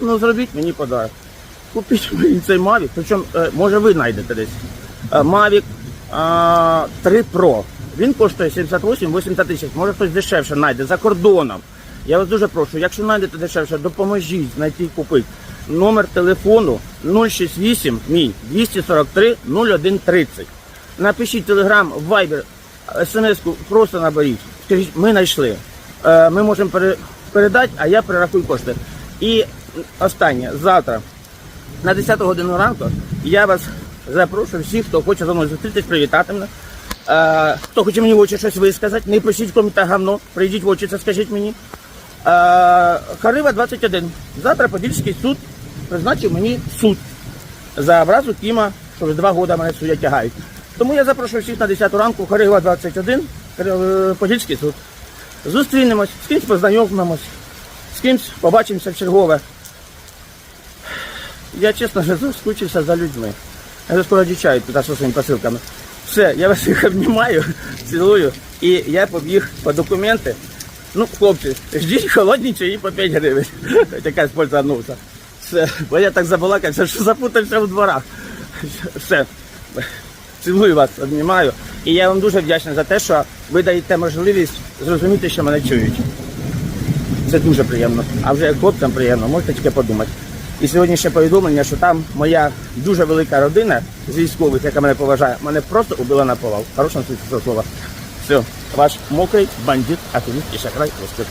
Ну зробіть мені подарок. Купіть мені цей Mavic, причому, е, може ви знайдете десь. Е, Mavic е, 3 Pro. Він коштує 78-80 тисяч, може хтось дешевше знайде за кордоном. Я вас дуже прошу, якщо знайдете дешевше, допоможіть знайти і купити. Номер телефону 068 мій 243 0130. Напишіть телеграм, вайбер, смс-ку просто наберіть. Скажіть, ми знайшли. Е, Ми можемо передати, а я перерахую кошти. І останнє, завтра на 10 годину ранку я вас запрошую всіх, хто хоче зі мною зустрітись, привітати мене. Е, хто хоче мені в очі щось висказати, не пишіть в коментарях говно, прийдіть в очі, це скажіть мені. Е, Харива 21. Завтра Подільський суд призначив мені суд за образу Кіма, що вже два роки мене судять тягають. Тому я запрошую всіх на 10 ранку, Харива 21, е, Подільський суд. Зустрінемось, з кимось познайомимось, з кимось побачимося в чергове. Я чесно вже заскучився за людьми. Я скоро дівчаю зі своїми посилками. Все, я вас всіх обнімаю, цілую. І я побіг по документи. Ну, хлопці, ждіть холодні чаї по 5 гривень. Якась польза вернувся. Все, бо я так забалакався, що запутався в дворах. Все. Цілую вас, обнімаю. І я вам дуже вдячний за те, що ви даєте можливість зрозуміти, що мене чують. Це дуже приємно. А вже як хлопцям приємно, можете тільки подумати. І сьогодні ще повідомлення, що там моя дуже велика родина з військових, яка мене поважає, мене просто убила на повал. Хорошому слова. Все, ваш мокрий бандит, активіст і шахрай розкрит.